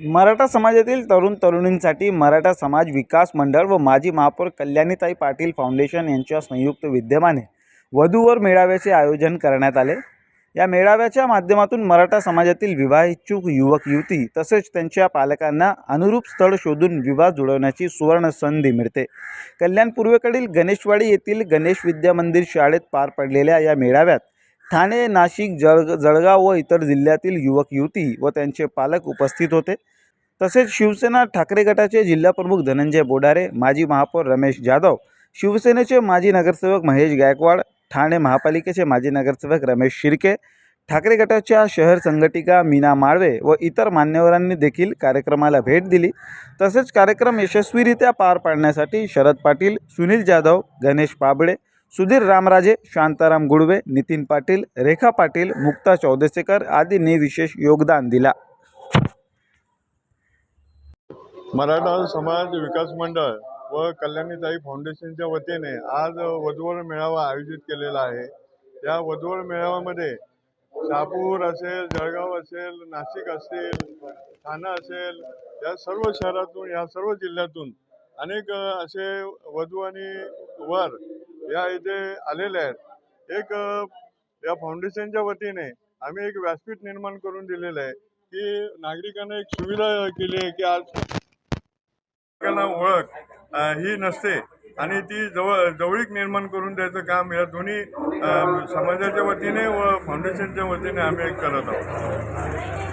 मराठा समाजातील तरुण तरुणींसाठी मराठा समाज विकास मंडळ व माजी महापौर कल्याणीताई पाटील फाउंडेशन यांच्या संयुक्त विद्यमाने वधूवर मेळाव्याचे आयोजन करण्यात आले. या मेळाव्याच्या माध्यमातून मराठा समाजातील विवाह इच्छुक युवक युवती तसेच त्यांच्या पालकांना अनुरूप स्थळ शोधून विवाह जुळवण्याची सुवर्ण संधी मिळते. कल्याण पूर्वेकडील गणेशवाडी येथील गणेश विद्या मंदिर शाळेत पार पडलेल्या या मेळाव्यात ठाणे नाशिक जळग जळगाव व इतर जिल्ह्यातील युवक युवती व त्यांचे पालक उपस्थित होते. तसेच शिवसेना ठाकरे गटाचे जिल्हाप्रमुख धनंजय बोडारे माजी महापौर रमेश जाधव शिवसेनेचे माजी नगरसेवक महेश गायकवाड ठाणे महापालिकेचे माजी नगरसेवक रमेश शिर्के ठाकरे गटाच्या शहर संघटिका मीना माळवे व इतर मान्यवरांनी देखील कार्यक्रमाला भेट दिली. तसेच कार्यक्रम यशस्वीरित्या पार पाडण्यासाठी शरद पाटील सुनील जाधव गणेश पाबळे सुधीर रामराजे शांताराम गुडवे नितीन पाटील रेखा पाटील मुक्ता चौदेसेकर आदींनी विशेष योगदान दिला. मराठा समाज विकास मंडळ व कल्याणीताई फाउंडेशनच्या वतीने आज वधूवर मेळावा आयोजित केलेला आहे. या वधूवर मेळाव्यामध्ये शहापूर असेल जळगाव असेल नाशिक असेल ठाणा असेल या सर्व शहरातून या सर्व जिल्ह्यातून अनेक असे वधू आणि वर या इथे आलेले आहेत. एक या फाउंडेशनच्या वतीने आम्ही एक व्यासपीठ निर्माण करून दिलेलं आहे की नागरिकांना एक सुविधा केली आहे की आज नागरिकांना ओळख ही नसते आणि ती जवळ जवळीक निर्माण करून द्यायचं काम या दोन्ही समाजाच्या वतीने व फाउंडेशनच्या वतीने आम्ही एक करत आहोत.